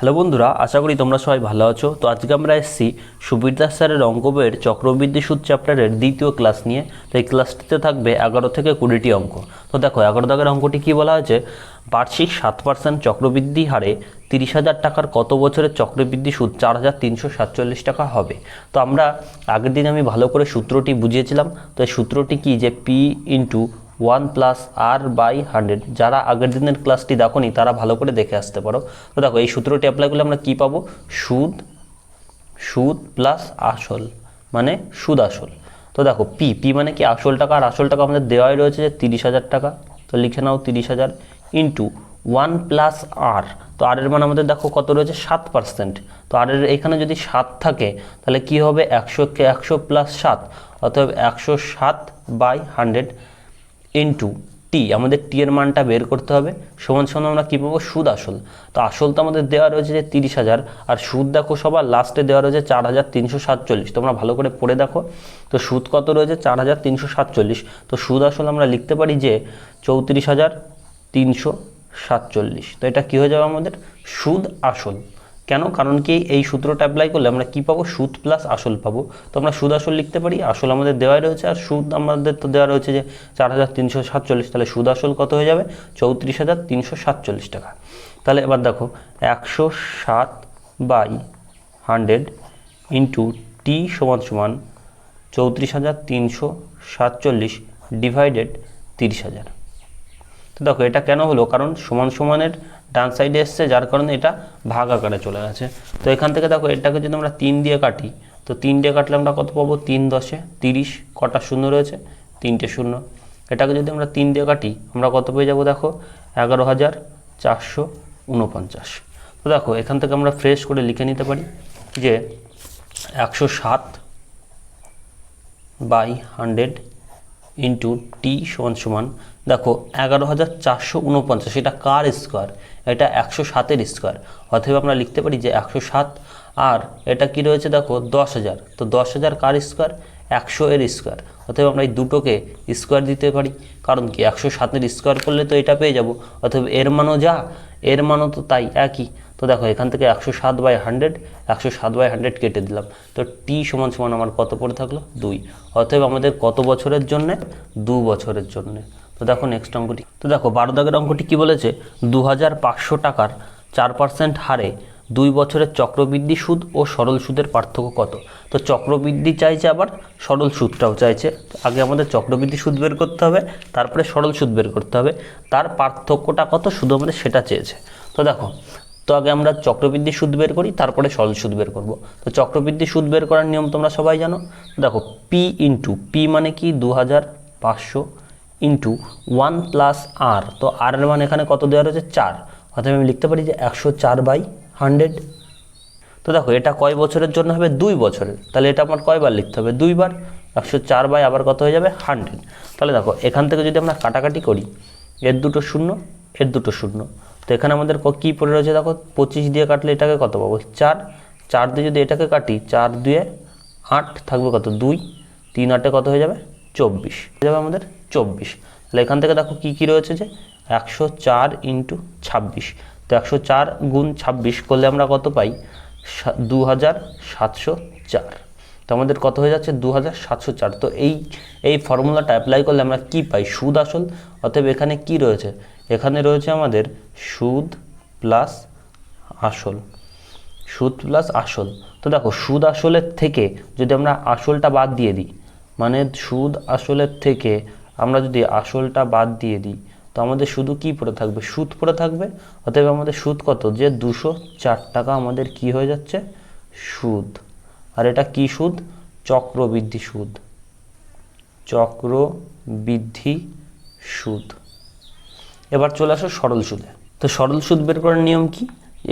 Hello বন্ধুরা, আশা করি তোমরা সবাই ভালো আছো। তো আজকে আমরা এসেছি সুবীর দাস স্যারের অঙ্ক বইয়ের চক্রবৃদ্ধি সুদ চ্যাপ্টারের দ্বিতীয় ক্লাস নিয়ে। তো এই ক্লাসটিতে থাকবে এগারো থেকে কুড়িটি অঙ্ক। তো দেখো, এগারো দাগের অঙ্কটি কী বলা হয়েছে? বার্ষিক সাত পার্সেন্ট চক্রবৃদ্ধি হারে তিরিশ হাজার টাকার কত বছরের চক্রবৃদ্ধি সুদ চার হাজার তিনশো সাতচল্লিশ টাকা হবে। তো আমরা আগের দিন আমি ভালো করে সূত্রটি বুঝিয়েছিলাম। তো এই সূত্রটি কি? যে P into one plus R by hundred. যারা আগের দিনের ক্লাসটি দেখোনি, তারা ভালো করে দেখে আসতে পারো। তো দেখো, এই সূত্রটি অ্যাপ্লাই করলে আমরা কী পাবো? সুদ সুদ প্লাস আসল মানে সুদ আসল। তো দেখো পি পি মানে কি আসল টাকা? আর আসল টাকা আমাদের দেওয়াই রয়েছে যে তিরিশ হাজার টাকা। তো লিখে নাও তিরিশ হাজার ইন্টু ওয়ান প্লাস আর তো আর এর মানে আমাদের দেখো কত রয়েছে? সাত পার্সেন্ট তো আর এর এখানে যদি সাত থাকে, তাহলে কি হবে? একশো একশো প্লাস সাত। অতএব একশো সাত বাই হান্ড্রেড ইন্টু টি আমাদের টি এর মানটা বের করতে হবে। সমান সমান আমরা কী পাবো? সুদ আসল। তো আসল তো আমাদের দেওয়া রয়েছে যে তিরিশ হাজার, আর সুদ দেখো সবার লাস্টে দেওয়া রয়েছে চার হাজার তিনশো সাতচল্লিশ। তোমরা ভালো করে পড়ে দেখো। তো সুদ কত রয়েছে? চার হাজার তিনশো সাতচল্লিশ। তো সুদ আসল আমরা লিখতে পারি যে চৌত্রিশ হাজার তিনশো সাতচল্লিশ। তো এটা কী হয়ে যাবে আমাদের? সুদ আসল। কেন? কারণ কি এই সূত্রটা অ্যাপ্লাই করলে আমরা কি পাবো? সুদ প্লাস আসল পাবো। তো আমরা সুদ আসল লিখতে পারি, আসল আমাদের দেওয়াই রয়েছে, আর সুদ আমাদের তো দেওয়া রয়েছে যে চার হাজার তিনশো সাতচল্লিশ, তাহলে সুদ আসল কত হয়ে যাবে? চৌত্রিশ হাজার তিনশো সাতচল্লিশ টাকা। তাহলে এবার দেখো, একশো সাত বাই হান্ড্রেড ইন্টু টি সমান সমান চৌত্রিশ হাজার তিনশো সাতচল্লিশ ডিভাইডেড তিরিশ হাজার। তো দেখো, এটা কেন হলো? কারণ সমান সমানের ডান সাইডে এসছে, যার কারণে এটা ভাগ আকারে চলে গেছে। তো এখান থেকে দেখো, এটাকে যদি আমরা তিন দিয়ে কাটি, তো তিন দিয়ে কাটলে আমরা কত পাবো? তিন দশে তিরিশ, কটা শূন্য রয়েছে? তিনটে শূন্য। এটাকে যদি আমরা তিন দিয়ে কাটি, আমরা কত পেয়ে যাব দেখো? এগারো হাজার চারশো উনপঞ্চাশ। তো দেখো, এখান থেকে আমরা ফ্রেশ করে লিখে নিতে পারি যে একশো সাত বাই হান্ড্রেড ইন্টু টি সমান সমান দেখো, এগারো হাজার চারশো উনপঞ্চাশ, এটা কার স্কোয়ার এটা একশো সাতের স্কোয়ার অথবা আমরা লিখতে পারি যে একশো সাত, আর এটা কি রয়েছে দেখো, দশ হাজার। তো দশ হাজার কার স্কোয়ার একশো এর স্কোয়ার অথবা আমরা এই দুটোকে স্কোয়ার দিতে পারি। কারণ কি, একশো সাতের স্কোয়ার করলে তো এটা পেয়ে যাব। অথবা এর মানও যা, এর মানও তো তাই একই। তো দেখো, এখান থেকে একশো সাত বাই হান্ড্রেড, একশো সাত বাই হান্ড্রেড কেটে দিলাম। তো টি সমান সমান আমার কত পড়ে থাকল? দুই। অতএব আমাদের কত বছরের জন্যে? দু বছরের জন্যে। তো দেখো নেক্সট অঙ্কটি। তো দেখো, বারো দাগের অঙ্কটি কী বলেছে? দু হাজার পাঁচশো টাকার চার পার্সেন্ট হারে দুই বছরের চক্রবৃদ্ধি সুদ ও সরল সুদের পার্থক্য কত? তো চক্রবৃদ্ধি চাইছে আবার সরল সুদটাও চাইছে। আগে আমাদের চক্রবৃদ্ধি সুদ বের করতে হবে, তারপরে সরল সুদ বের করতে হবে। তার পার্থক্যটা কত? শুধু আমাদের সেটা চেয়েছে। তো দেখো, তো আগে আমরা চক্রবৃদ্ধি সুদ বের করি, তারপরে সরল সুদ বের করব। তো চক্রবৃদ্ধি সুদ বের করার নিয়ম তোমরা সবাই জানো? দেখো পি ইন্টু পি মানে কি? দু হাজার পাঁচশো ইন্টু ওয়ান প্লাস আর তো আর এর মান এখানে কত দেওয়া রয়েছে? চার। অর্থাৎ আমি লিখতে পারি যে একশো চার বাই হান্ড্রেড তো দেখো, এটা কয় বছরের জন্য হবে? দুই বছরের। তাহলে এটা আমার কয়বার লিখতে হবে? দুইবার। একশো চার বাই আবার কত হয়ে যাবে? হান্ড্রেড তাহলে দেখো, এখান থেকে যদি আমরা কাটাকাটি করি, এর দুটো শূন্য, এর দুটো শূন্য। তো এখানে আমাদের ক- পড়ে রয়েছে দেখো? পঁচিশ দিয়ে কাটলে এটাকে কত পাবো? চার। চার দিয়ে যদি এটাকে কাটি, চার দিয়ে আট থাকবে কত? দুই। তিন আটে কত হয়ে যাবে? চব্বিশ। যাবে আমাদের চব্বিশ। তাহলে এখান থেকে দেখো কী কী রয়েছে যে একশো চার ইন্টু ছাব্বিশ। তো একশো চার গুণ ছাব্বিশ করলে আমরা কত পাই? দু হাজার সাতশো চার। তো আমাদের কত হয়ে যাচ্ছে? দু হাজার সাতশো চার। তো এই এই ফর্মুলাটা অ্যাপ্লাই করলে আমরা কি পাই? সুদ আসল। অতএব এখানে কি রয়েছে? এখানে রয়েছে আমাদের সুদ প্লাস আসল। সুদ প্লাস আসল। তো দেখো, সুদ আসলের থেকে যদি আমরা আসলটা বাদ দিয়ে দিই মানে সুদ আসলের থেকে আমরা যদি আসলটা বাদ দিয়ে দিই, তো আমাদের শুধু কি পড়ে থাকবে? সুদ পড়ে থাকবে? অতএব আমাদের সুদ কত? যে দুশো চার টাকা আমাদের কি হয়ে যাচ্ছে? সুদ। আর এটা কি সুদ? চক্রবৃদ্ধি সুদ। চক্রবৃদ্ধি সুদ। এবার চলে আসো সরল সুদে। তো সরল সুদ বের করার নিয়ম কি?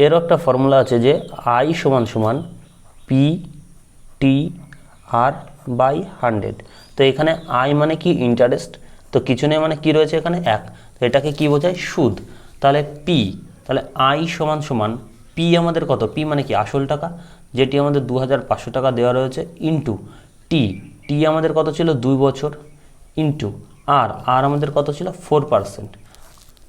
এরও একটা ফর্মুলা আছে যে আই সমান সমান P T R by hundred. তো এখানে আই মানে কি? ইন্টারেস্ট। তো কিছু নেই মানে কি রয়েছে এখানে? এক। তো এটাকে কি বোঝায়? সুদ। তাহলে পি, তাহলে আই সমান সমান পি আমাদের কত? পি মানে কি? আসল টাকা। যেটি আমাদের দু হাজার পাঁচশো টাকা দেওয়া রয়েছে ইন্টু টি। টি আমাদের কত ছিল? দুই বছর। ইন্টু আর আর আমাদের কত ছিল? Four percent.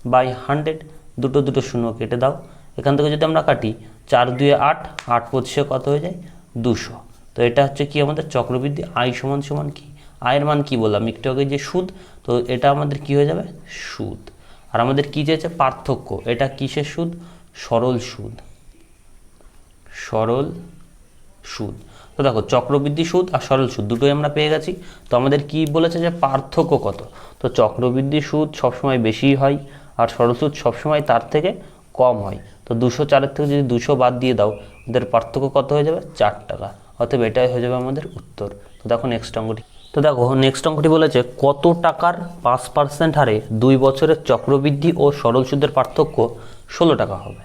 বাই হান্ড্রেড, দুটো দুটো শূন্য কেটে দাও। এখান থেকে যদি আমরা কাটি, চার দুয়ে আট আট পঁচিশে কত হয়ে যায়? দুশো। তো এটা হচ্ছে কি আমাদের চক্রবৃদ্ধি? আয় সমান সমান কি? আয়ের মান কি বললাম? একটু আগে যে সুদ, তো এটা আমাদের কি হয়ে যাবে? সুদ। আর আমাদের কি চেয়েছে পার্থক্য। এটা কিসের সুদ? সরল সুদ। সরল সুদ। তো দেখো, চক্রবৃদ্ধি সুদ আর সরল সুদ দুটোই আমরা পেয়ে গেছি। তো আমাদের কি বলেছে যে পার্থক্য কত? তো চক্রবৃদ্ধি সুদ সবসময় বেশি হয় আর সরল সুদ সবসময় তার থেকে কম হয়। তো দুশো চারের থেকে যদি দুশো বাদ দিয়ে দাও, ওদের পার্থক্য কত হয়ে যাবে? চার টাকা। অতএব এটাই হয়ে যাবে আমাদের উত্তর। তো দেখো নেক্সট অঙ্কটি। তো দেখো নেক্সট অঙ্কটি বলেছে কত টাকার পাঁচ পার্সেন্ট হারে দুই বছরের চক্রবৃদ্ধি ও সরল সুদের পার্থক্য ষোলো টাকা হবে।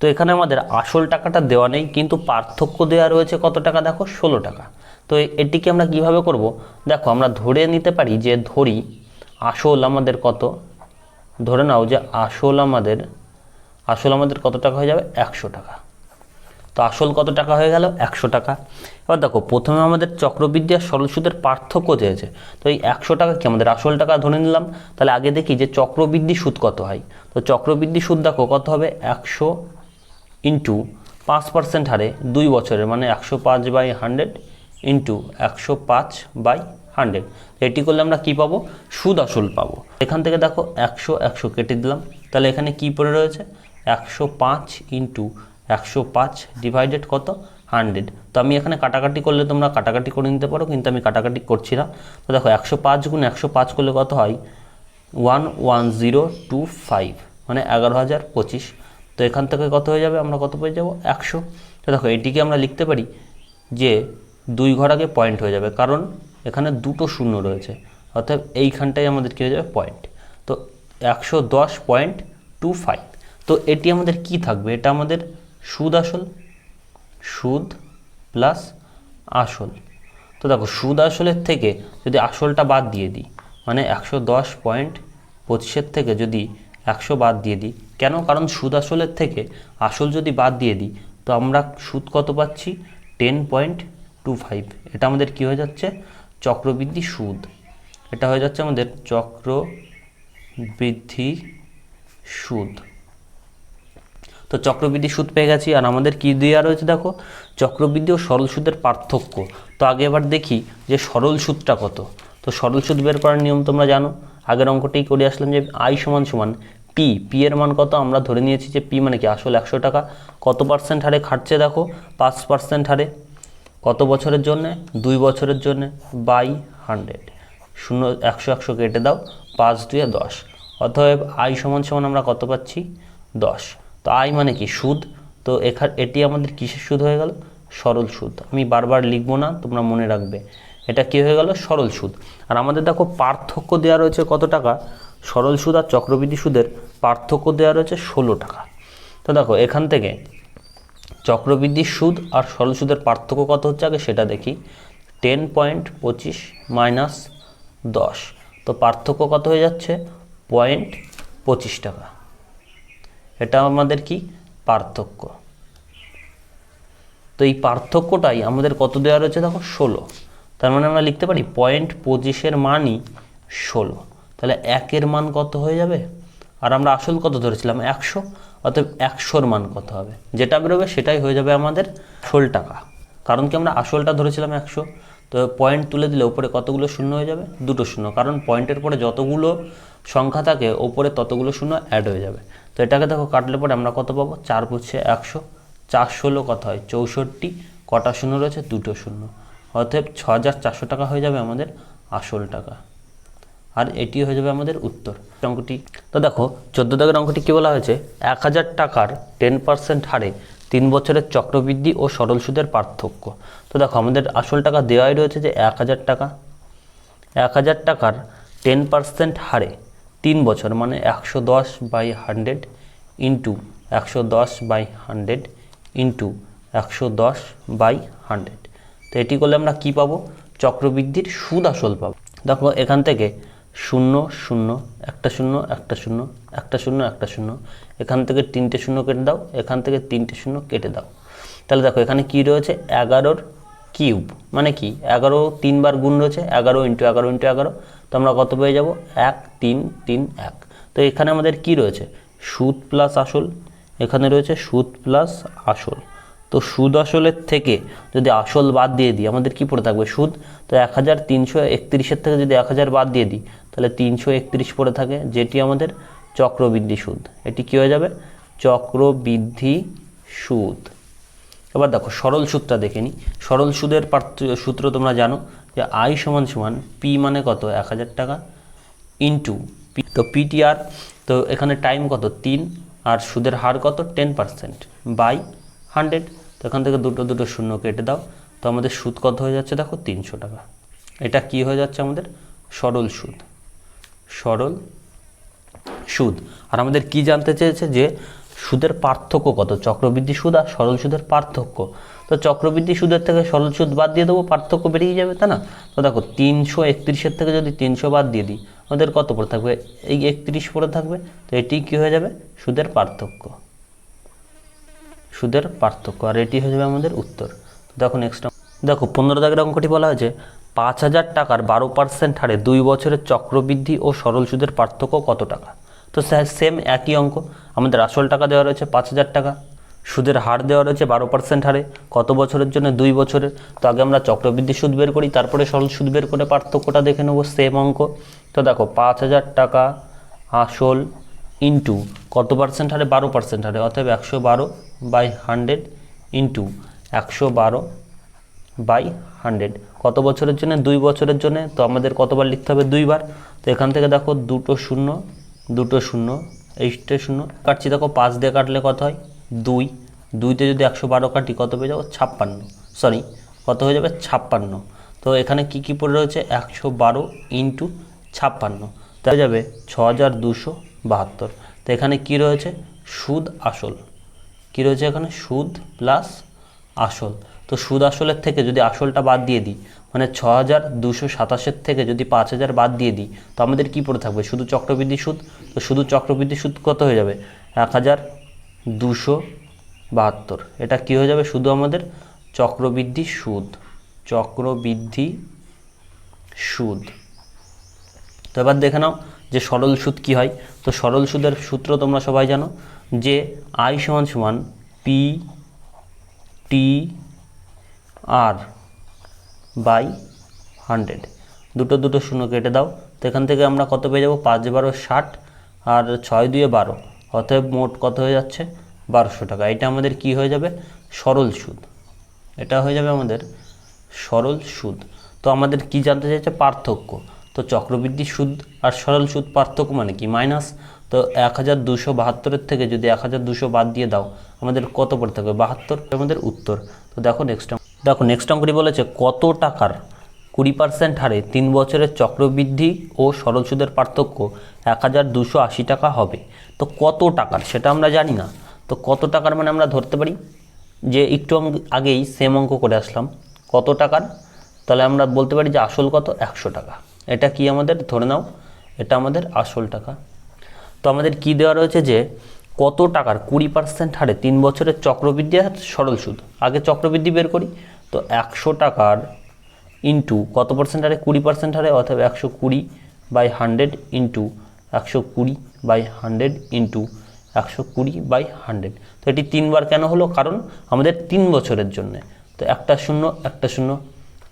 তো এখানে আমাদের আসল টাকাটা দেওয়া নেই, কিন্তু পার্থক্য দেওয়া রয়েছে কত টাকা? দেখো, ষোলো টাকা। তো এটিকে আমরা কীভাবে করব? দেখো, আমরা ধরে নিতে পারি যে ধরি আসল আমাদের কত? ধরে নাও যে আসল আমাদের আসল আমাদের কত টাকা হয়ে যাবে? একশো টাকা। তো আসল কত টাকা হয়ে গেল? একশো টাকা। এবার দেখো, প্রথমে আমাদের চক্রবৃদ্ধি আর সরল সুদের পার্থক্য চেয়েছে। তো এই একশো টাকা কি? আমাদের আসল টাকা ধরে নিলাম। তাহলে আগে দেখি যে চক্রবৃদ্ধি সুদ কত হয়? তো চক্রবৃদ্ধি সুদ দেখো, কত হবে? একশো ইন্টু পাঁচ পার্সেন্ট হারে দুই বছরের মানে একশো পাঁচ বাই হান্ড্রেড ইন্টু একশো পাঁচ বাই হান্ড্রেড। এটি করলে আমরা কি পাবো? সুদ আসল পাবো। এখান থেকে দেখো, একশো একশো কেটে দিলাম। তাহলে এখানে কি পড়ে রয়েছে? একশো পাঁচ ইন্টু একশো পাঁচ ডিভাইডেড কত? হান্ড্রেড তো আমি এখানে কাটাকাটি করলে তোমরা কাটাকাটি করে নিতে পারো, কিন্তু আমি কাটাকাটি করছি না। তো দেখো, একশো পাঁচ গুণ একশো পাঁচ করলে কত হয়? One one zero two five মানে এগারো হাজার পঁচিশ। তো এখান থেকে কত হয়ে যাবে? আমরা কত পেয়ে যাব? একশো। তো দেখো, এটিকে আমরা লিখতে পারি যে দুই ঘর আগে পয়েন্ট হয়ে যাবে, কারণ এখানে দুটো শূন্য রয়েছে। অর্থাৎ এইখানটাই আমাদের কী হয়ে যাবে? পয়েন্ট তো একশো দশ পয়েন্ট টু ফাইভ তো এটি আমাদের কি থাকবে? এটা আমাদের সুদ আসল, সুদ প্লাস আসল। তো দেখো, সুদ আসলের থেকে যদি আসলটা বাদ দিয়ে দিই মানে একশো দশ পয়েন্ট পঁচিশের থেকে যদি একশো বাদ দিয়ে দিই, কেন? কারণ সুদ আসলের থেকে আসল যদি বাদ দিয়ে দিই, তো আমরা সুদ কত পাচ্ছি? Ten point two five. এটা আমাদের কি হয়ে যাচ্ছে? চক্রবৃদ্ধি সুদ। এটা হয়ে যাচ্ছে আমাদের চক্রবৃদ্ধি সুদ। তো চক্রবৃদ্ধি সুদ পেয়ে গেছি, আর আমাদের কি দেওয়া রয়েছে দেখো? চক্রবৃদ্ধি ও সরল সুদের পার্থক্য। তো আগে এবার দেখি যে সরল সুদটা কত। তো সরল সুদ বের করার নিয়ম তোমরা জানো। আগের অঙ্কটাই করে আসলাম যে আই সমান সমান পি পি এর মান কত? আমরা ধরে নিয়েছি যে পি মানে কি? আসলে একশো টাকা। কত পার্সেন্ট হারে খাটছে দেখো? পাঁচ পার্সেন্ট হারে। কত বছরের জন্যে? দুই বছরের জন্যে। By hundred. শূন্য, একশো একশো কেটে দাও। পাঁচ দুয়ে দশ। অতএব আই সমান সমান আমরা কত পাচ্ছি? দশ। তো আই মানে কি সুদ? তো এখান, এটি আমাদের কিসের সুদ হয়ে গেল? সরল সুদ। আমি বারবার লিখব না, তোমরা মনে রাখবে। এটা কি হয়ে গেল? সরল সুদ। আর আমাদের দেখো পার্থক্য দেওয়া রয়েছে কত টাকা? সরল সুদ আর চক্রবৃদ্ধি সুদের পার্থক্য দেওয়া রয়েছে ষোলো টাকা। তো দেখো, এখান থেকে চক্রবৃদ্ধির সুদ আর সরল সুদের পার্থক্য কত হচ্ছে আগে সেটা দেখি। টেন পয়েন্ট পঁচিশ মাইনাস দশ। তো পার্থক্য কত হয়ে যাচ্ছে? পয়েন্ট পঁচিশ টাকা। এটা আমাদের কি? পার্থক্য। তো এই পার্থক্যটাই আমাদের কত দেওয়া রয়েছে দেখো? ষোলো। তার মানে আমরা লিখতে পারি পয়েন্ট পঁচিশের মানই ষোলো। তাহলে একের মান কত হয়ে যাবে? আর আমরা আসল কত ধরেছিলাম? একশো। অতএব একশোর মান কত হবে? যেটা বেরোবে সেটাই হয়ে যাবে আমাদের ষোল টাকা। কারণ কি আমরা আসলটা ধরেছিলাম একশো। তো পয়েন্ট তুলে দিলে ওপরে কতগুলো শূন্য হয়ে যাবে? দুটো শূন্য। কারণ পয়েন্টের পরে যতগুলো সংখ্যা থাকে, ওপরে ততগুলো শূন্য অ্যাড হয়ে যাবে। তো এটাকে দেখো কাটলে পরে আমরা কত পাবো? চার পড়ছে একশো। চার ষোলো কত হয়? চৌষট্টি। কটা শূন্য রয়েছে? দুটো শূন্য। অতএব ছ হাজার চারশো টাকা হয়ে যাবে আমাদের আসল টাকা। আর এটি হয়ে যাবে আমাদের উত্তর অঙ্কটি। তো দেখো, চোদ্দ দাগের অঙ্কটি কী বলা হয়েছে? এক হাজার টাকার টেন পার্সেন্ট হারে তিন বছরের চক্রবৃদ্ধি ও সরল সুদের পার্থক্য। তো দেখো, আমাদের আসল টাকা দেওয়াই রয়েছে যে এক হাজার টাকা। এক হাজার টাকার টেন পার্সেন্ট হারে তিন বছর মানে একশো দশ বাই হান্ড্রেড ইন্টু একশো দশ বাই হান্ড্রেড ইন্টু একশো দশ বাই হান্ড্রেড। তো এটি করলে আমরা কি পাবো? চক্রবৃদ্ধির সুদ আসল পাবো। দেখো, এখান থেকে শূন্য শূন্য, একটা শূন্য একটা শূন্য একটা শূন্য একটা শূন্য, এখান থেকে তিনটে শূন্য কেটে দাও, এখান থেকে তিনটে শূন্য কেটে দাও। তাহলে দেখো, এখানে কি রয়েছে? এগারোর কিউব মানে কি? এগারো তিনবার গুণ রয়েছে, এগারো ইন্টু এগারো ইন্টু এগারো তো আমরা কত পেয়ে যাব? এক, তিন তিন, এক। তো এখানে আমাদের কি রয়েছে? সুদ প্লাস আসল। এখানে রয়েছে সুদ প্লাস আসল। তো সুদ আসলের থেকে যদি আসল বাদ দিয়ে দিই, আমাদের কি পড়ে থাকবে? সুদ। তো এক হাজার তিনশো একত্রিশের থেকে যদি এক হাজার বাদ দিয়ে দিই, তাহলে তিনশো একত্রিশ পড়ে থাকে, যেটি আমাদের চক্রবৃদ্ধি সুদ। এটি কী হয়ে যাবে? চক্রবৃদ্ধি সুদ। এবার দেখো, সরল সূত্রটা দেখে নিই। সরল সুদের সূত্র তোমরা জানো। যে আই সমান সমান পি মানে কত? এক হাজার টাকা ইন্টু পি তো পিটিআর তো এখানে টাইম কত? তিন। আর সুদের হার কত? টেন পার্সেন্ট বাই হান্ড্রেড তো এখান থেকে দুটো দুটো শূন্য কেটে দাও। তো আমাদের সুদ কত হয়ে যাচ্ছে দেখো? তিনশো টাকা। এটা কি হয়ে যাচ্ছে আমাদের? সরল সুদ। সরল সুদ। আর আমাদের কি জানতে চেয়েছে? যে সুদের পার্থক্য কত? চক্রবৃদ্ধি সুদ আর সরল সুদের পার্থক্য। তো চক্রবৃদ্ধি সুদের থেকে সরল সুদ বাদ দিয়ে দেবো, পার্থক্য বেরিয়ে যাবে তা না? তো দেখো, তিনশো একত্রিশের থেকে যদি তিনশো বাদ দিয়ে দিই, আমাদের কত পড়ে থাকবে? এই একত্রিশ পড়ে থাকবে, তো এটি কী হয়ে যাবে? সুদের পার্থক্য। সুদের পার্থক্য, আর এটি হয়ে যাবে আমাদের উত্তর। দেখো নেক্সট দেখো, পনেরো দাগের অঙ্কটি বলা হয়েছে, পাঁচ হাজার টাকার বারো পার্সেন্ট হারে দুই বছরের চক্রবৃদ্ধি ও সরল সুদের পার্থক্য কত টাকা? তো স্যার সেম একই অঙ্ক, আমাদের আসল টাকা দেওয়া রয়েছে পাঁচ হাজার টাকা। সুদের হার দেওয়া রয়েছে বারো পার্সেন্ট হারে। কত বছরের জন্য? দুই বছরের। তো আগে আমরা চক্রবৃদ্ধি সুদ বের করি, তারপরে সরল সুদ বের করে পার্থক্যটা দেখে নেব সেম অঙ্ক। তো দেখো, পাঁচ হাজার টাকা আসল ইন্টু কত পার্সেন্ট হারে? বারো পার্সেন্ট হারে। অর্থাৎ একশো বারো বাই হান্ড্রেড ইন্টু একশো বারো বাই হান্ড্রেড কত বছরের জন্য? দুই বছরের জন্য। তো আমাদের কতবার লিখতে হবে? দুইবার। তো এখান থেকে দেখো, দুটো শূন্য দুটো শূন্য, এইটে শূন্য। কাটছি। দেখো, পাঁচ দিয়ে কাটলে কত হয়? দুই। দুইতে যদি একশো বারো কাটি, কত পেয়ে যাব? ছাপ্পান্ন। সরি কত হয়ে যাবে? ছাপ্পান্ন। তো এখানে কি কি পড়ে রয়েছে? একশো বারো ইন্টু ছাপ্পান্ন। তো হয়ে যাবে ছ হাজার দুশো বাহাত্তর। তো এখানে কি রয়েছে? সুদ আসল। কি রয়েছে এখানে? সুদ প্লাস আসল। তো সুদ আসলের থেকে যদি আসলটা বাদ দিয়ে দিই মানে ছ হাজার দুশো সাতাশের থেকে যদি পাঁচ হাজার বাদ দিয়ে দিই, তো আমাদের কি পড়ে থাকবে? শুধু চক্রবৃদ্ধি সুদ। তো শুধু চক্রবৃদ্ধি সুদ কত হয়ে যাবে? এক হাজার দুশো বাহাত্তর। এটা কি হয়ে যাবে? শুধু আমাদের চক্রবৃদ্ধি সুদ। চক্রবৃদ্ধি সুদ। তো এবার দেখে নাও যে সরল সুদ কী হয়। তো সরল সুদের সূত্র তোমরা সবাই জানো যে আই সমান সমান P T R by hundred. দুটো দুটো শূন্য কেটে দাও। তো এখান থেকে আমরা কত পেয়ে যাব? পাঁচ বারো ষাট আর ছয় দুয়ে বারো। অতএব মোট কত হয়ে যাচ্ছে? বারোশো টাকা। এটা আমাদের কি হয়ে যাবে? সরল সুদ। এটা হয়ে যাবে আমাদের সরল সুদ। তো আমাদের কি জানতে চাইছে? পার্থক্য। তো চক্রবৃদ্ধি সুদ আর সরল সুদ পার্থক্য মানে কি? মাইনাস। তো এক হাজার দুশো বাহাত্তরের থেকে যদি এক হাজার দুশো বাদ দিয়ে দাও, আমাদের কত পড়ে থাকবে বাহাত্তর। আমাদের উত্তর। তো দেখো নেক্সট দেখো নেক্সট অঙ্কটি বলেছে কত টাকার কুড়ি পার্সেন্ট হারে তিন বছরের চক্রবৃদ্ধি ও সরল সুদের পার্থক্য এক হাজার দুশো আশি টাকা হবে। তো কত টাকার? সেটা আমরা জানি না। তো কত টাকার মানে আমরা ধরতে পারি? যে একটু আগেই সেম অঙ্ক করে আসলাম। কত টাকার? তাহলে আমরা বলতে পারি যে আসল কত? একশো টাকা। এটা কি আমাদের? ধরে নাও, এটা আমাদের আসল টাকা। তো আমাদের কি দেওয়া রয়েছে যে কত টাকার? কুড়ি পার্সেন্ট হারে তিন বছরের চক্রবৃদ্ধি আর সরল সুদ আগে চক্রবৃদ্ধি বের করি। তো একশো টাকার ইন্টু কত পার্সেন্ট হারে? কুড়ি পার্সেন্ট হারে, অথবা একশো কুড়ি বাই হান্ড্রেড ইন্টু একশো কুড়ি বাই হান্ড্রেড ইন্টু একশো কুড়ি বাই হান্ড্রেড তো এটি তিনবার কেন হলো? কারণ আমাদের তিন বছরের জন্যে। তো একটা শূন্য একটা শূন্য,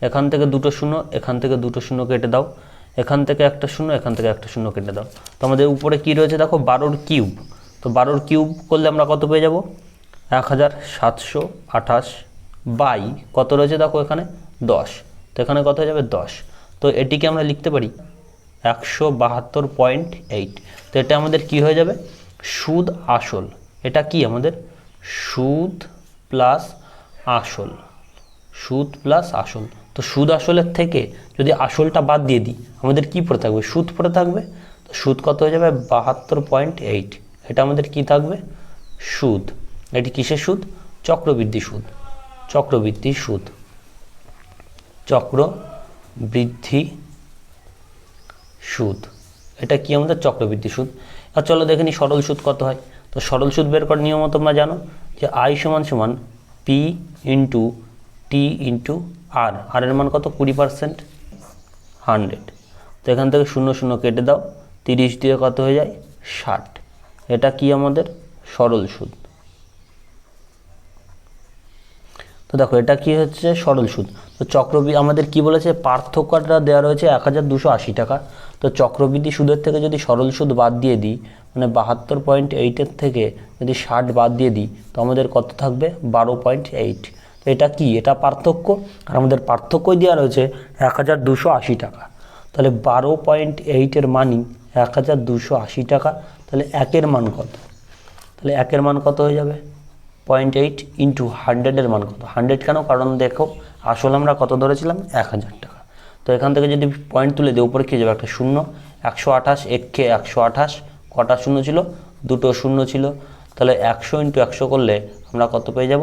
এখান থেকে দুটো শূন্য, এখান থেকে দুটো শূন্য কেটে দাও। এখান থেকে একটা শূন্য, এখান থেকে একটা শূন্য কেটে দাও। তো আমাদের উপরে কী রয়েছে? দেখো, বারোর কিউব। তো বারোর কিউব করলে আমরা কত পেয়ে যাব? এক হাজার সাতশো আঠাশ বাই কত রয়েছে? দেখো এখানে, দশ। তো এখানে কত হয়ে যাবে? দশ। তো এটিকে আমরা লিখতে পারি একশো বাহাত্তর পয়েন্ট এইট। তো এটা আমাদের কি হয়ে যাবে? সুদ আসল। এটা কি আমাদের? সুদ প্লাস আসল। সুদ প্লাস আসল। তো সুদ আসলের থেকে যদি আসলটা বাদ দিয়ে দিই, আমাদের কি পড়ে থাকবে? সুদ পড়ে থাকবে। তো সুদ কত হয়ে যাবে? বাহাত্তর পয়েন্ট এইট। এটা আমাদের কি থাকবে? সুদ। এটি কিসের সুদ? চক্রবৃদ্ধি সুদ। চক্রবৃদ্ধি সুদ। চক্র বৃদ্ধি সুদ। এটা কি আমাদের চক্রবৃদ্ধি সুদ? আর চলো দেখে নিই সরল সুদ কত হয়। তো সরল সুদ বের করার নিয়ম তোমরা জানো যে আই সমান সমান P into T into R R এর মান কত? কুড়ি পার্সেন্ট হান্ড্রেড তো এখান থেকে শূন্য শূন্য কেটে দাও, তিরিশ দিয়ে কত হয়ে যায়? ষাট। এটা কি আমাদের? সরল সুদ। তো দেখো, এটা কি হচ্ছে? সরল সুদ। তো চক্রবৃদ্ধি আমাদের কি বলেছে? পার্থক্যটা দেওয়া রয়েছে এক হাজার দুশো আশি টাকা। তো চক্রবৃদ্ধি সুদের থেকে যদি সরল সুদ বাদ দিয়ে দিই মানে বাহাত্তর পয়েন্ট এইটের থেকে যদি ষাট বাদ দিয়ে দিই, তো আমাদের কত থাকবে? বারো পয়েন্ট এইট। তো এটা কি? এটা পার্থক্য? আর আমাদের পার্থক্যই দেওয়া রয়েছে এক হাজার দুশো আশি টাকা। তাহলে বারো পয়েন্ট এইটের মানই এক হাজার দুশো আশি টাকা। তাহলে একের মান কত? তাহলে একের মান কত হয়ে যাবে? পয়েন্ট এইট ইন্টু হান্ড্রেডের মান কত? হান্ড্রেড কেন? কারণ দেখো, আসলে আমরা কত ধরেছিলাম? এক হাজার টাকা। তো এখান থেকে যদি পয়েন্ট তুলে দিই, উপরে কী যাবে? একটা শূন্য। একশো আঠাশ এককে একশো আঠাশ, কটা শূন্য ছিল? দুটো শূন্য ছিল। তাহলে একশো ইন্টু একশো করলে আমরা কত পেয়ে যাব?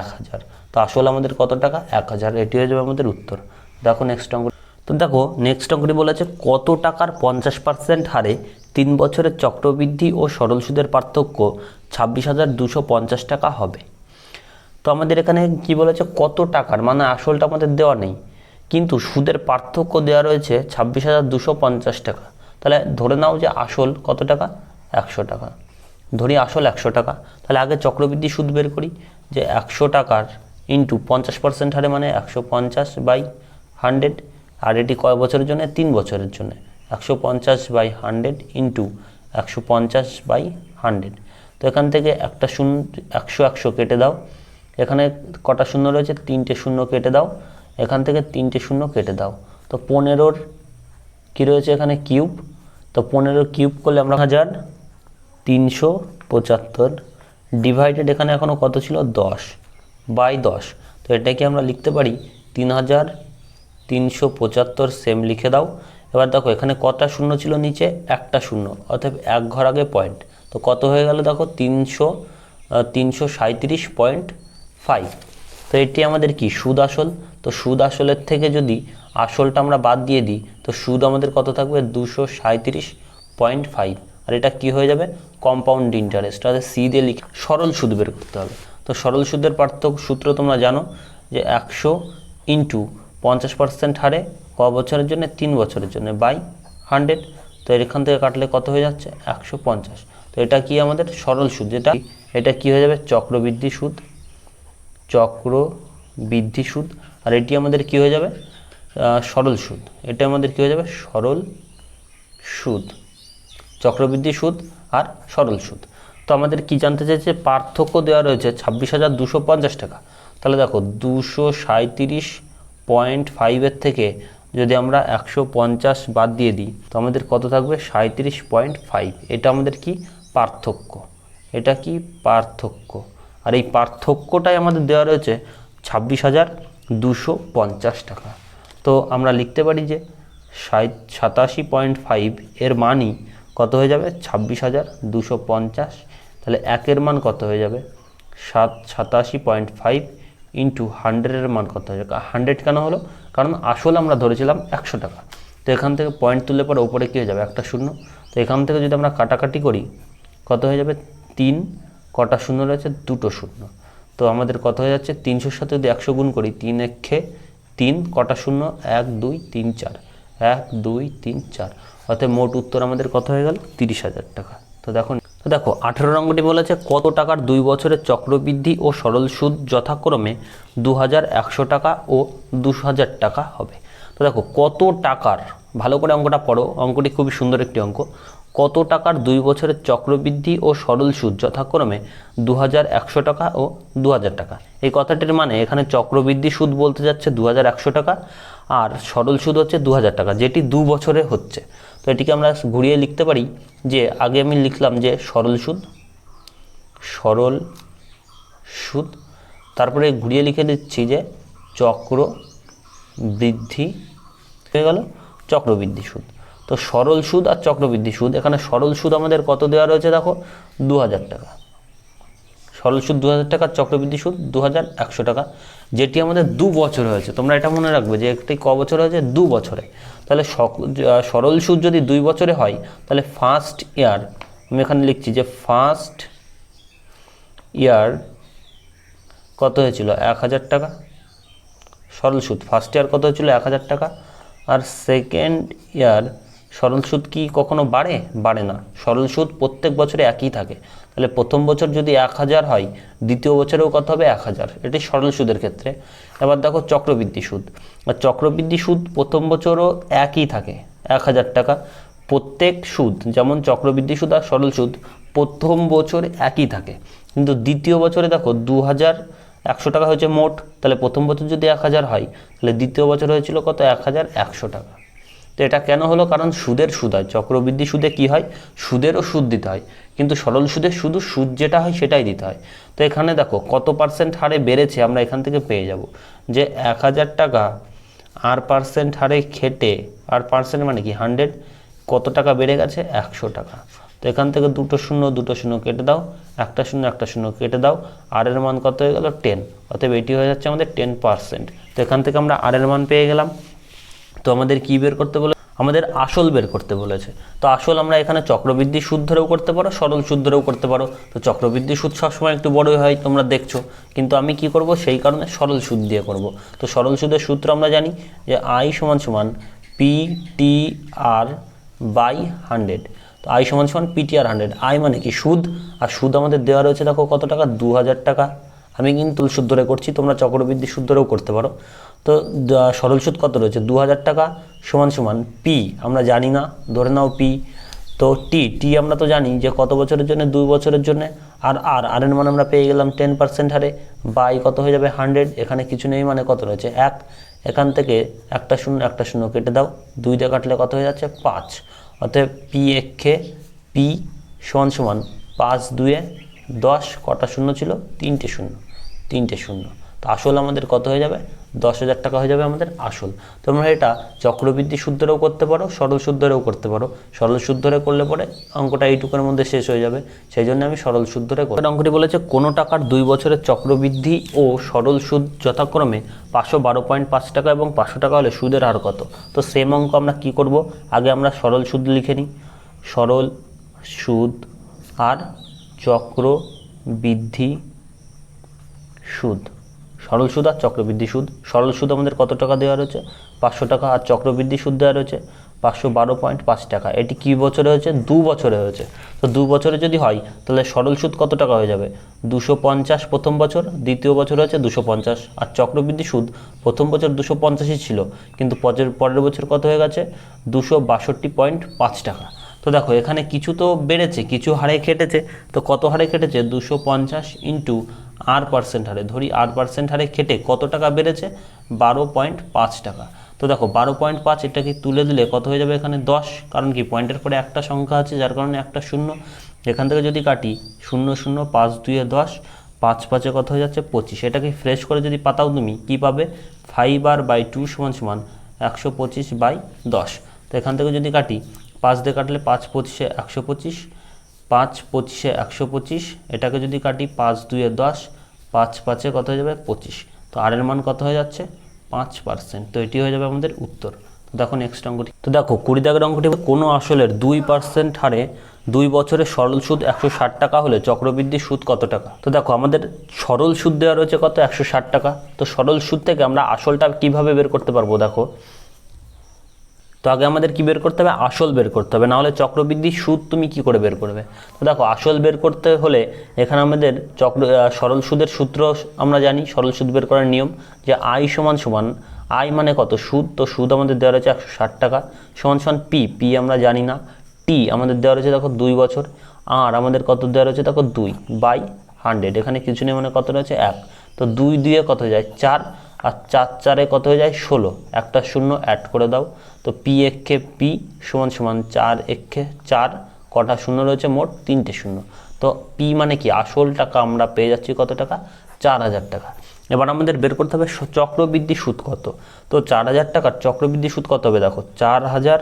এক হাজার। তো আসলে আমাদের কত টাকা? এক হাজার। এটি হয়ে যাবে আমাদের উত্তর। দেখো নেক্সট অঙ্ক তো দেখো নেক্সট অঙ্কটি বলেছে কত টাকার পঞ্চাশ পার্সেন্ট হারে তিন বছরের চক্রবৃদ্ধি ও সরল সুদের পার্থক্য ছাব্বিশ হাজার দুশো পঞ্চাশ টাকা হবে। তো আমাদের এখানে কি বলেছে? কত টাকার? মানে আসলটা আমাদের দেওয়া নেই। কিন্তু সুদের পার্থক্য দেওয়া রয়েছে ছাব্বিশ হাজার দুশো পঞ্চাশ টাকা। তাহলে ধরে নাও যে আসল কত টাকা? একশো টাকা। ধরি আসল একশো টাকা। তাহলে আগে চক্রবৃদ্ধি সুদ বের করি যে একশো টাকার ইন্টু পঞ্চাশ পার্সেন্ট হারে মানে একশো পঞ্চাশ বাই হান্ড্রেড। আর এটি কয় বছরের জন্য? তিন বছরের জন্য। একশো পঞ্চাশ বাই হান্ড্রেড ইন্টু একশো পঞ্চাশ বাই হান্ড্রেড। তো এখান থেকে একটা শূন্য, একশো একশো কেটে দাও। এখানে কটা শূন্য রয়েছে? তিনটে শূন্য কেটে দাও। এখান থেকে তিনটে শূন্য কেটে দাও। তো পনেরোর কী রয়েছে এখানে? কিউব। তো পনেরো কিউব করলে আমরা হাজার তিনশো পঁচাত্তর ডিভাইডেড এখানে এখনও কত ছিল? দশ বাই দশ। তো এটাকে আমরা লিখতে পারি তিন হাজার তিনশো পঁচাত্তর। সেম লিখে দাও। এবার দেখো, এখানে কটা শূন্য ছিল নিচে? একটা শূন্য। অর্থাৎ এক ঘর আগে পয়েন্ট তো কত হয়ে গেল দেখো? তিনশো তিনশো সাঁত্রিশ পয়েন্ট ফাইভ তো এটি আমাদের কি? সুদ আসল। তো সুদ আসলের থেকে যদি আসলটা আমরা বাদ দিয়ে দিই, তো সুদ আমাদের কত থাকবে? দুশো সাঁত্রিশ পয়েন্ট ফাইভ আর এটা কি হয়ে যাবে? কম্পাউন্ড ইন্টারেস্ট অর্থাৎ সি দিয়ে লিখে সরল সুদ বের করতে হবে। তো সরল সুদের পার্থক্য সূত্র তোমরা জানো যে একশো ইন্টু পঞ্চাশ পার্সেন্ট হারে ক বছরের জন্য? তিন বছরের জন্য। বাই হান্ড্রেড তো এখান থেকে কাটলে কত হয়ে যাচ্ছে? একশো পঞ্চাশ। তো এটা কি আমাদের? সরল সুদ। যেটা এটা কি হয়ে যাবে? চক্রবৃদ্ধি সুদ। চক্র বৃদ্ধি সুদ। আর এটি আমাদের কি হয়ে যাবে? সরল সুদ। এটা আমাদের কি হয়ে যাবে? সরল সুদ। চক্রবৃদ্ধি সুদ আর সরল সুদ। তো আমাদের কি জানতে চাইছে? পার্থক্য দেওয়া রয়েছে ছাব্বিশ হাজার দুশো পঞ্চাশ টাকা। তাহলে দেখো, দুশো সাঁত্রিশ পয়েন্ট ফাইভের থেকে যদি আমরা একশো পঞ্চাশ বাদ দিয়ে দিই, তো আমাদের কত থাকবে? সাঁত্রিশ পয়েন্ট ফাইভ। এটা আমাদের কি? পার্থক্য। এটা কি? পার্থক্য। আর এই পার্থক্যটাই আমাদের দেওয়া রয়েছে ছাব্বিশ হাজার দুশো পঞ্চাশ টাকা। তো আমরা লিখতে পারি যে সাতাশি পয়েন্ট ফাইভ এর মানই কত হয়ে যাবে? ছাব্বিশ হাজার দুশো পঞ্চাশ। তাহলে একের মান কত হয়ে যাবে? সাত সাতাশি পয়েন্ট ফাইভ ইন্টু হান্ড্রেডের মান কত যাবে হান্ড্রেড কেন হলো? কারণ আসলে আমরা ধরেছিলাম একশো টাকা। তো এখান থেকে পয়েন্ট তুললে পরে ওপরে কী হয়ে যাবে? একটা শূন্য। তো এখান থেকে যদি আমরা কাটাকাটি করি, কত হয়ে যাবে? তিন। কটা শূন্য রয়েছে? দুটো শূন্য। তো আমাদের কত হয়ে যাচ্ছে? তিনশোর সাথে যদি একশো গুণ করি, তিন একে তিন, কটা শূন্য? এক, দুই, তিন, চার। এক, দুই, তিন, চার। অর্থাৎ মোট উত্তর আমাদের কত হয়ে গেল? তিরিশ হাজার টাকা। তো দেখো দেখো, আঠেরো নম্বরটি বলেছে কত টাকার দুই বছরের চক্রবৃদ্ধি ও সরল সুদ যথাক্রমে দু হাজার একশো টাকা ও দুশো হাজার টাকা হবে। তো দেখো, কত টাকার, ভালো করে অঙ্কটা পড়ো, অঙ্কটি খুবই সুন্দর একটি অঙ্ক, কত টাকার দুই বছরের চক্রবৃদ্ধি ও সরল সুদ যথাক্রমে দু হাজার একশো টাকা ও দু হাজার টাকা? এই কথাটির মানে এখানে চক্রবৃদ্ধি সুদ বলতে যাচ্ছে দু হাজার একশো টাকা আর সরল সুদ হচ্ছে দু হাজার টাকা, যেটি দু বছরে হচ্ছে। তো এটিকে আমরা ঘুরিয়ে লিখতে পারি যে, আগে আমি লিখলাম যে সরল সুদ সরল সুদ, তারপরে ঘুরিয়ে লিখে দিচ্ছি যে চক্র বৃদ্ধি, হয়ে গেল? চক্রবৃদ্ধি সুদ। তো সরল সুদ আর চক্রবৃদ্ধি সুদ, এখানে সরল সুদ আমাদের কত দেওয়া রয়েছে দেখো? দু হাজার টাকা। সরল সুদ দু হাজার টাকা চক্রবৃদ্ধি সুদ দু হাজার একশো টাকা। যেটি আমাদের দু বছর হয়েছে। তোমরা এটা মনে রাখবে যে একটি ক বছর হয়েছে? দু বছরে। তাহলে সরল সুদ যদি দুই বছরে হয়, তাহলে ফার্স্ট ইয়ার আমি এখানে লিখছি যে ফার্স্ট ইয়ার কত হয়েছিল? এক হাজার টাকা। সরল সুদ ফার্স্ট ইয়ার কত হয়েছিল? এক হাজার টাকা। আর সেকেন্ড ইয়ার সরল সুদ কি কখনো বাড়ে? বাড়ে না। সরল সুদ প্রত্যেক বছরে একই থাকে। তাহলে প্রথম বছর যদি এক হাজার হয়, দ্বিতীয় বছরেও কত হবে? এক হাজার। এটি সরল সুদের ক্ষেত্রে। এবার দেখো চক্রবৃদ্ধি সুদ। আর চক্রবৃদ্ধি সুদ প্রথম বছরও একই থাকে, এক হাজার টাকা। প্রত্যেক সুদ, যেমন চক্রবৃদ্ধি সুদ আর সরল সুদ, প্রথম বছর একই থাকে। কিন্তু দ্বিতীয় বছরে দেখো দু হাজার একশো টাকা হয়েছে মোট। তাহলে প্রথম বছর যদি এক হাজার হয়, তাহলে দ্বিতীয় বছর হয়েছিল কত? এক হাজার একশো টাকা। তো এটা কেন হলো? কারণ সুদের সুদ হয়। চক্রবৃদ্ধি সুদে কি হয়? সুদেরও সুদ দিতে হয়। কিন্তু সরল সুদে শুধু সুদ যেটা হয়, সেটাই দিতে হয়। তো এখানে দেখো, কত পার্সেন্ট হারে বেড়েছে আমরা এখান থেকে পেয়ে যাব। যে এক হাজার টাকা আর পার্সেন্ট হারে খেটে, আর পার্সেন্ট মানে কি? হান্ড্রেড কত টাকা বেড়ে গেছে? একশো টাকা। তো এখান থেকে দুটো শূন্য দুটো শূন্য কেটে দাও। একটা শূন্য একটা শূন্য কেটে দাও। আর এর মান কত হয়ে গেল? টেন অতএব এটি হয়ে যাচ্ছে আমাদের টেন পার্সেন্ট তো এখান থেকে আমরা আর এর মান পেয়ে গেলাম। তো আমাদের কি বের করতে বলে? আমাদের আসল বের করতে বলেছে। তো আসল আমরা এখানে চক্রবৃদ্ধি সুদ ধরেও করতে পারো, সরল সুদ ধরেও করতে পারো। তো চক্রবৃদ্ধি সুদ সবসময় একটু বড়ই হয়, তোমরা দেখছ। কিন্তু আমি কি করব? সেই কারণে সরল সুদ দিয়ে করব। তো সরল সুদের সূত্র আমরা জানি যে আই সমান সমান P T R by hundred তো আই সমান সমান P T R hundred I মানে কি সুদ? আর সুদ আমাদের দেওয়া রয়েছে দেখো কত টাকা? দু হাজার টাকা। আমি কিন্তু সুদ ধরে করছি, তোমরা চক্রবৃদ্ধি সুদ ধরেও করতে পারো। তো সরল সুদ কত রয়েছে? দু হাজার টাকা সমান সমান পি আমরা জানি না, ধরে নাও পি তো টি টি আমরা তো জানি যে কত বছরের জন্য? দুই বছরের জন্য। আর আর আর এর মানে আমরা পেয়ে গেলাম টেন পার্সেন্ট হারে। বাই কত হয়ে যাবে? হান্ড্রেড এখানে কিছু নেই মানে কত রয়েছে? এক। এখান থেকে একটা শূন্য একটা শূন্য কেটে দাও। দুই দিয়ে কাটলে কত হয়ে যাচ্ছে? পাঁচ। অতএব পি এক্ষে পি সমান সমান পাঁচ দুয়ে দশ, কটা শূন্য ছিল? তিনটে শূন্য। তিনটে শূন্য। তো আসল আমাদের কত হয়ে যাবে? দশ হাজার টাকা হয়ে যাবে আমাদের আসল। তোমরা এটা চক্রবৃদ্ধি সুদ্ধরেও করতে পারো, সরল সুদ্ধরেও করতে পারো। সরল সুদ্ধরে করলে পরে অঙ্কটা এইটুকুর মধ্যে শেষ হয়ে যাবে। সেই জন্য আমি সরল সুদ্ধরে করি অঙ্কটি বলেছে, কোনো টাকার দুই বছরের চক্রবৃদ্ধি ও সরল সুদ যথাক্রমে পাঁচশো বারো পয়েন্ট পাঁচ টাকা এবং পাঁচশো টাকা হলে সুদের হার কত? তো সেম অঙ্ক আমরা কি করব? আগে আমরা সরল সুদ লিখে নিই। সরল সুদ আর চক্রবৃদ্ধি সুদ। সরল সুদ আর চক্রবৃদ্ধি সুদ। সরল সুদ আমাদের কত টাকা দেওয়া রয়েছে? পাঁচশো টাকা আর চক্রবৃদ্ধি সুদ দেওয়া রয়েছে পাঁচশো বারো পয়েন্ট পাঁচ টাকা। এটি কী বছরে হয়েছে? দু বছরে হয়েছে। তো দু বছরে যদি হয়, তাহলে সরল সুদ কত টাকা হয়ে যাবে? দুশো পঞ্চাশ প্রথম বছর, দ্বিতীয় বছর হয়েছে দুশো পঞ্চাশ। আর চক্রবৃদ্ধি সুদ প্রথম বছর দুশো পঞ্চাশই ছিল, কিন্তু পরের পরের বছর কত হয়ে গেছে? দুশো বাষট্টি পয়েন্ট পাঁচ টাকা। তো দেখো, এখানে কিছু তো বেড়েছে, কিছু হারে কেটেছে তো কত হারে কেটেছে দুশো পঞ্চাশ ইন্টু আর পার্সেন্ট হারে, ধরি আর পার্সেন্ট হারে কেটে কত টাকা বেড়েছে? বারো পয়েন্ট পাঁচ টাকা। তো দেখো, বারো পয়েন্ট পাঁচ এটাকে তুলে দিলে কত হয়ে যাবে এখানে? দশ। কারণ কি? পয়েন্টের পরে একটা সংখ্যা আছে, যার কারণে একটা শূন্য। এখান থেকে যদি কাটি, শূন্য শূন্য, পাঁচ, দুয়ে দশ, পাঁচ, পাঁচে কত হয়ে যাচ্ছে? পঁচিশ। এটাকে ফ্রেশ করে যদি পাতাও তুমি, কী পাবে? ফাইভ আর বাই টু সমান সমান একশো পঁচিশ বাই দশ। তো এখান থেকে যদি কাটি, পাঁচ দিয়ে কাটলে পাঁচ পঁচিশে একশো পঁচিশ পাঁচ পঁচিশে একশো পঁচিশ, এটাকে যদি কাটি পাঁচ দুয়ে দশ, পাঁচ পাঁচে কত হয়ে যাবে পঁচিশ। তো আর এর মান কত হয়ে যাচ্ছে? পাঁচ পার্সেন্ট। তো এটি হয়ে যাবে আমাদের উত্তর। তো দেখো নেক্সট অঙ্কটি। তো দেখো, কুড়ি দাগের অঙ্কটি কোনো আসলের দুই পার্সেন্ট হারে দুই বছরের সরল সুদ একশো ষাট টাকা হলে চক্রবৃদ্ধি সুদ কত টাকা? তো দেখো, আমাদের সরল সুদ দেওয়া রয়েছে কত? একশো ষাট টাকা। তো সরল সুদ থেকে আমরা আসলটা কীভাবে বের করতে পারব দেখো? তো আগে আমাদের কি বের করতে হবে? আসল বের করতে হবে। নাহলে চক্রবৃদ্ধি সুদ তুমি কি করে বের করবে? তো দেখো, আসল বের করতে হলে এখানে আমাদের চক্র সরল সুদের সূত্র আমরা জানি। সরল সুদ বের করার নিয়ম যে আই সমান সমান আই মানে কত? সুদ। তো সুদ আমাদের দেওয়া রয়েছে একশো ষাট টাকা। সমান সমান পি পি আমরা জানি না। টি আমাদের দেওয়া রয়েছে দেখো দুই বছর। আর আমাদের কত দেওয়া রয়েছে দেখো দুই বাই হান্ড্রেড এখানে কিছু নেই মানে কত রয়েছে? এক। তো দুই দুয়ে কত যায়? চার। আর চার চারে কত হয়ে যায়? ষোলো। একটা শূন্য অ্যাড করে দাও। তো পি এক্ষে পি সমান সমান চার এক্ষে চার, কটা শূন্য রয়েছে? মোট তিনটে শূন্য। তো পি মানে কি? আসল টাকা আমরা পেয়ে যাচ্ছি কত টাকা? চার হাজার টাকা। এবার আমাদের বের করতে হবে চক্রবৃদ্ধি সুদ কত? তো চার হাজার টাকার চক্রবৃদ্ধি সুদ কত হবে? দেখো, চার হাজার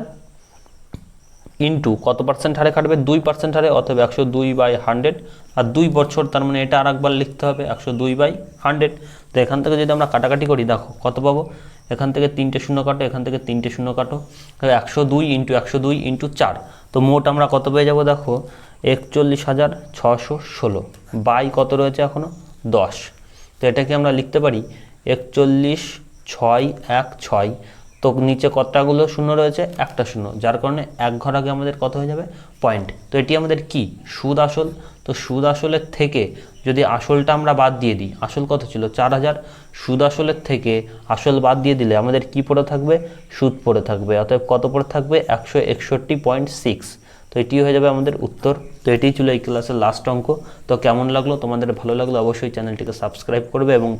ইন্টু কত পার্সেন্ট হারে কাটবে দুই পার্সেন্ট হারে অথবা একশো দুই বাই হান্ড্রেড আর দুই বছর তার মানে এটা আর একবার লিখতে হবে, একশো দুই বাই হান্ড্রেড তো এখান থেকে যদি আমরা কাটাকাটি করি, দেখো কত পাবো? এখান থেকে তিনটে শূন্য কাটো, এখান থেকে তিনটে শূন্য কাটো। একশো দুই ইন্টু একশো দুই ইন্টু চার। তো মোট আমরা কত পেয়ে যাব দেখো? একচল্লিশ হাজার ছশো ষোলো। বাই কত রয়েছে এখনও দশ। তো এটাকে আমরা লিখতে পারি একচল্লিশ ছয় এক ছয়। তো নিচে কতটাগুলো শূন্য রয়েছে? একটা শূন্য। যার কারণে এক ঘর আগে আমাদের কত হয়ে যাবে? পয়েন্ট তো এটি আমাদের কি? সুদ আসল। তো সুদ আসলের থেকে যদি আসলটা আমরা বাদ দিয়ে দিই, আসল কত ছিল? চার হাজার। সুদ আসলের থেকে আসল বাদ দিয়ে দিলে আমাদের কি পড়ে থাকবে? সুদ পড়ে থাকবে। অতএব কত পড়ে থাকবে? একশো একষট্টি পয়েন্ট সিক্স তো এটি হয়ে যাবে আমাদের উত্তর। তো এটিই ছিল এই ক্লাসের লাস্ট অঙ্ক। তো কেমন লাগল? তোমাদের ভালো লাগল অবশ্যই চ্যানেলটিকে সাবস্ক্রাইব করবে এবং